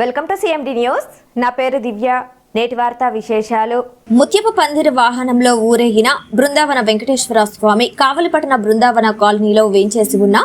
Welcome to CMD news నా పేరు దివ్య. నేటి వార్తా విశేషాలు. ముత్యపు పందిరి వాహనంలో ఊరేగిన బృందావన వెంకటేశ్వర స్వామి కావలిపట్టణ బృందావన కాలనీలో వేంచేసి ఉన్న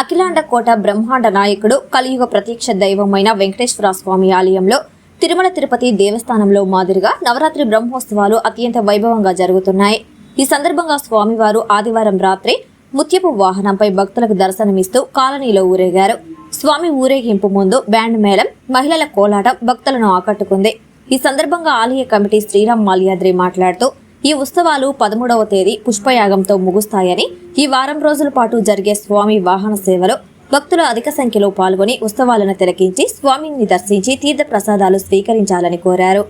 అఖిలాండ కోట బ్రహ్మాండ నాయకుడు కలియుగ ప్రత్యక్ష దైవమైన వెంకటేశ్వర స్వామి ఆలయంలో తిరుమల తిరుపతి దేవస్థానంలో మాదిరిగా నవరాత్రి బ్రహ్మోత్సవాలు అత్యంత వైభవంగా జరుగుతున్నాయి. ఈ సందర్భంగా స్వామివారు ఆదివారం రాత్రి ముత్యపు వాహనంపై భక్తులకు దర్శనమిస్తూ కాలనీలో ఊరేగారు. స్వామి ఊరేగింపు ముందు బ్యాండ్ మేళం మహిళల కోలాటం భక్తులను ఆకట్టుకుంది. ఈ సందర్భంగా ఆలయ కమిటీ శ్రీరామ్ మాల్యాద్రి మాట్లాడుతూ ఈ ఉత్సవాలు పదమూడవ తేదీ పుష్పయాగంతో ముగుస్తాయని ఈ వారం రోజుల పాటు జరిగే స్వామి వాహన సేవలో భక్తులు అధిక సంఖ్యలో పాల్గొని ఉత్సవాలను తిలకించి స్వామిని దర్శించి తీర్థ ప్రసాదాలు స్వీకరించాలని కోరారు.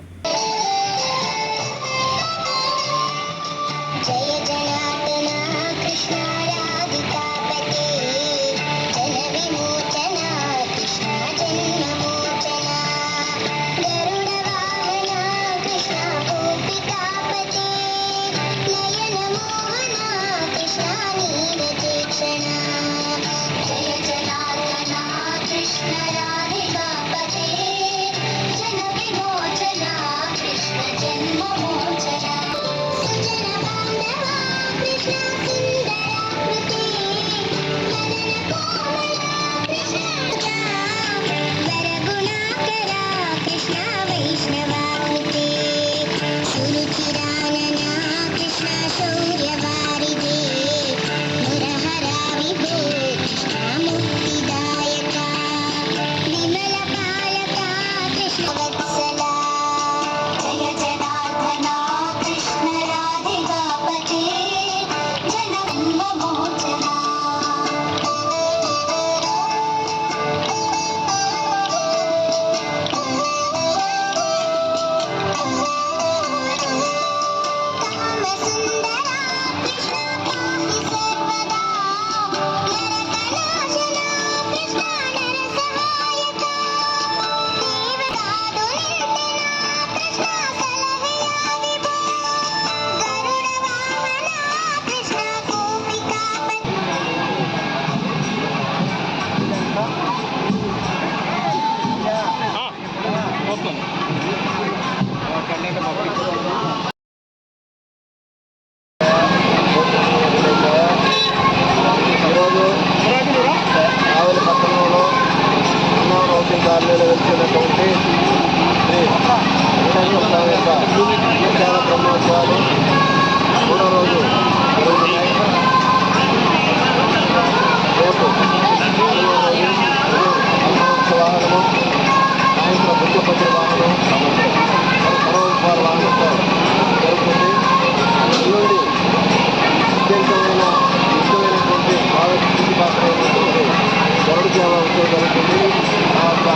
ఆ యొక్క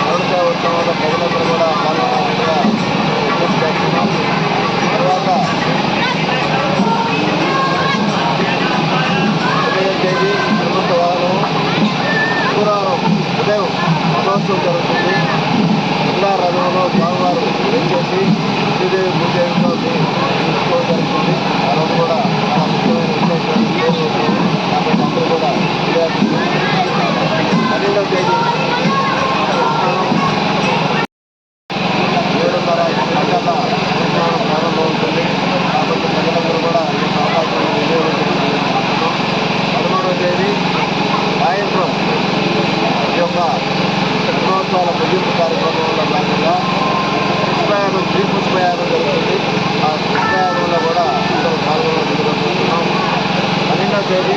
వ్యవసాయ ఉత్సవంలో ప్రజలందరూ కూడా పాల్గొనాల్సిందిగా విజ్ఞప్తి చేస్తున్నాం తర్వాత తొమ్మిదో తేదీ ఉదయం మహోత్సవం జరుగుతుంది శుభయాగం జరుగుతుంది. ఆ శుభయాగంలో కూడా అందరూ పాల్గొనడం జరుగుతుంది పన్నెండవ తేదీ